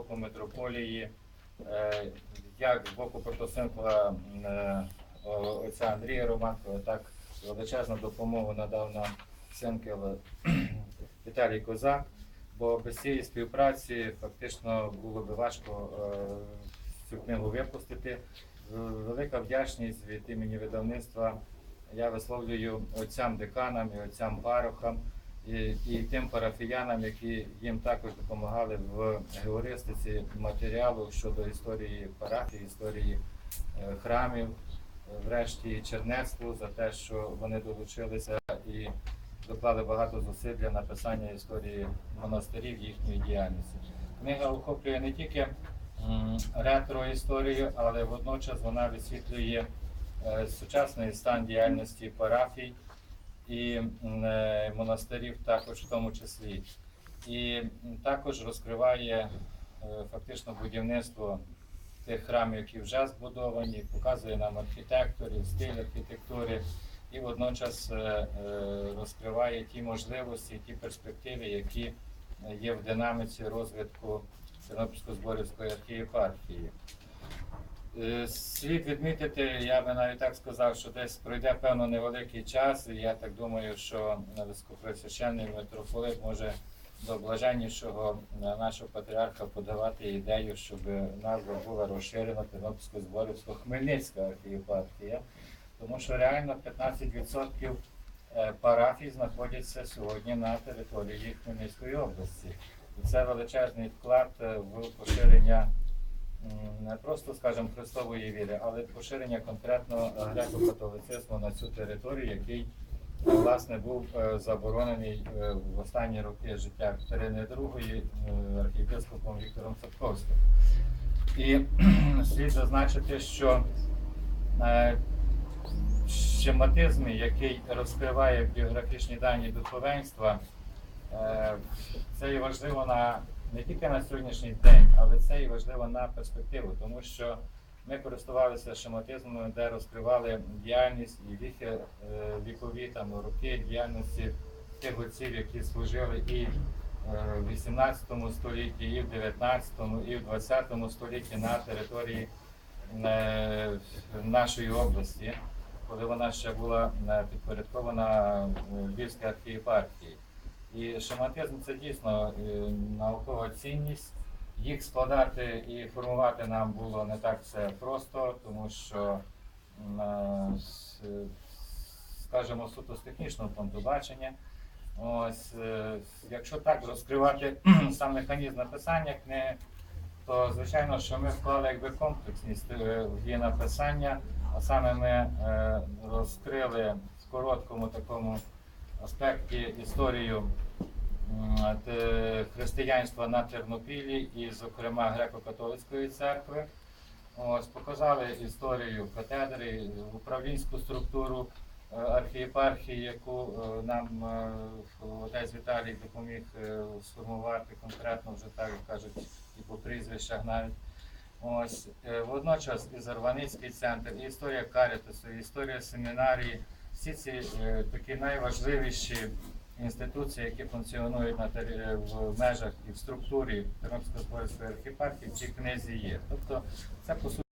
боку митрополії, е, як з боку протосинкла е, отця Андрія Романкова, так величезну допомогу надав нам синкел Віталій Козак, бо без цієї співпраці фактично було би важко е, цю книгу випустити. Велика вдячність від імені видавництва я висловлюю отцям деканам і отцям парохам і, і тим парафіянам, які їм також допомагали в геористиці матеріалу щодо історії парафії, історії е, храмів, е, врешті чернецтву за те, що вони долучилися і доклали багато зусиль для написання історії монастирів їхньої діяльності. Книга охоплює не тільки ретро-історію, але водночас вона висвітлює е, сучасний стан діяльності парафій і е, монастирів також в тому числі. І також розкриває е, фактично будівництво тих храмів, які вже збудовані, показує нам архітекторів, стиль архітектури і водночас е, розкриває ті можливості, ті перспективи, які є в динаміці розвитку Тернопільсько-Зборівської архієпархії. Е, Слід відмітити, я би навіть так сказав, що десь пройде певно невеликий час, і я так думаю, що високопресвященний митрополит може до блаженнішого е, нашого патріарха подавати ідею, щоб назва була розширена Тернопільсько-Зборівсько-Хмельницька архієпархія, тому що реально 15% е, парафій знаходяться сьогодні на території Хмельницької області. Це величезний вклад в поширення не просто, скажімо, христової віри, але поширення конкретно е, греко-католицизму на цю територію, який е, власне був е, заборонений в останні роки життя Катерини II архієпископом Віктором Садковським. І слід зазначити, що шематизм, який розкриває біографічні дані духовенства, це і важливо на не тільки на сьогоднішній день, але це і важливо на перспективу, тому що ми користувалися шематизмом, де розкривали діяльність і віки, е, вікові там роки діяльності тих отців, які служили і е, в 18 столітті, і в 19, і в 20 столітті на території е, нашої області, коли вона ще була підпорядкована Львівській архієпархії. І шаматизм це дійсно е, наукова цінність. Їх складати і формувати нам було не так все просто, тому що, е, скажімо, суто з технічного пункту бачення. Ось, е, якщо так розкривати сам механізм написання книги, то звичайно, що ми вклали якби комплексність в її написання, а саме ми розкрили в короткому такому аспекті історію християнства на Тернопілі і, зокрема, греко-католицької церкви. Ось показали історію катедри, управлінську структуру е, архієпархії, яку е, нам е, отець Віталій допоміг сформувати конкретно вже так кажуть, і по прізвищах навіть. Ось водночас і Зарваницький центр, і історія Карітасу, і історія семінарії, всі ці е, такі найважливіші інституції, які функціонують на тері- е, в межах і в структурі Тернопільської архіпархії, в цій книзі є. Тобто це по суті.